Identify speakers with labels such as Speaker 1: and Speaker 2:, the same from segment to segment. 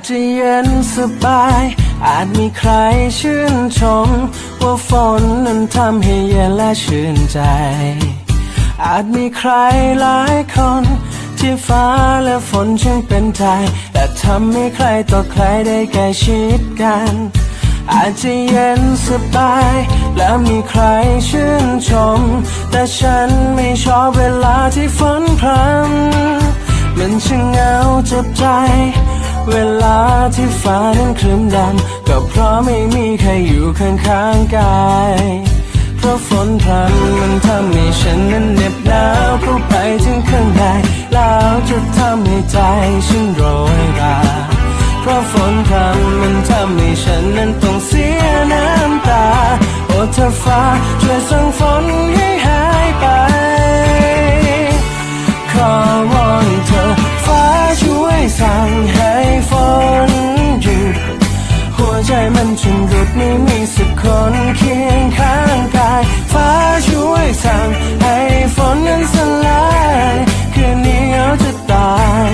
Speaker 1: จจะเย็นสบาย อาจมีใครชื่นชม ว่าฝนนั้นทำให้เย็นและชื่นใจ อาจมีใครหลายคน ที่ฟ้าและฝนช่างเป็นใจแต่ทำให้ใครต่อใครได้ใกล้ชิดกัน อาจจะเย็นสบาย และมีใครชื่นชม แต่ฉันไม่ชอบเวลาที่ฝนพรำมันช่างเหงาเจ็บใจ เวลาที่ฟ้านั้นครึ้มดำก็เพราะไม่มีใครอยู่ข้างๆกาย เพราะฝนพรำมันทำให้ฉันนั้นเหน็บหนาวเข้าไปถึงข้างในแล้วจะทำให้ใจฉันโรยราเพราะฝนพรำมันทำให้ฉันนั้นต้องเสียน้ำตา โอ้เธอฟ้าช่วยส่งฝนให้ วใจมันชุนรุดไม่มีสักคนเคียงข้างกายฟ้าช่วยสั่งให้ฝนนั้นสลายคืนนี้เหงาจะตาย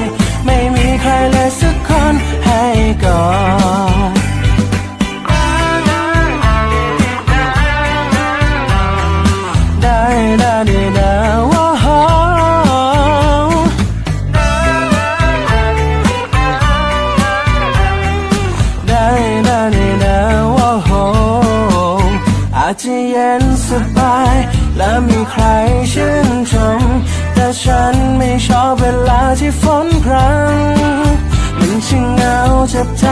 Speaker 1: ไม่มีใครเลยสักคนให้กอดได้ได้ อาจจะเย็นสบาย และมีใครชื่นชม แต่ฉันไม่ชอบเวลาที่ฝนพรำมันช่างเหงาเจ็บใจ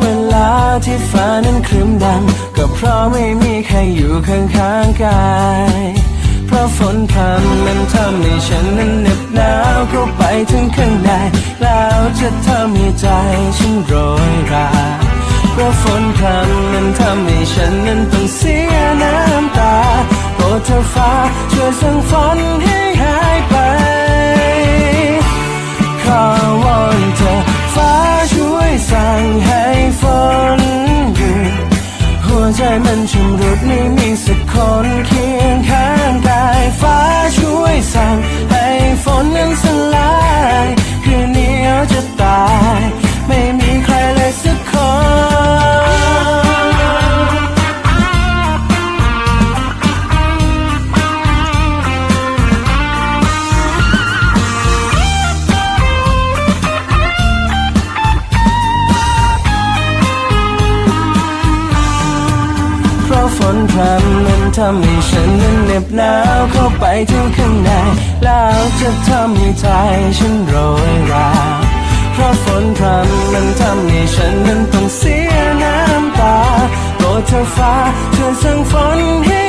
Speaker 1: เวลาที่ฟ้านั้นครึ้มดำก็เพราะไม่มีใครอยู่ข้างๆกายเพราะฝนพรำมันทำให้ฉันนั้นเหน็บหนาวเข้าไปถึงข้างในแล้วจะทำให้ใจฉันโรยรา เพราฝนพรำมันทำให้ฉันนั้นต้องเสียน้ำตาโปรดเธอฟ้าช่วยสั่งฝนให้หายไป ขอวอนเธอฟ้าช่วยสั่งให้ฝนหยุดหัวใจมันชำรุดไม่มีสักคนเคียงข้าง พรำมันทำให้ฉันนั้นเหน็บหนาวเข้าไปถึงข้างใน แล้วจะทำให้ใจฉันโรยราเพราะฝนพรำมันทำให้ฉันนั้นต้องเสียน้ำตาโปรดเธอฟ้าเธอสั่งฝนให้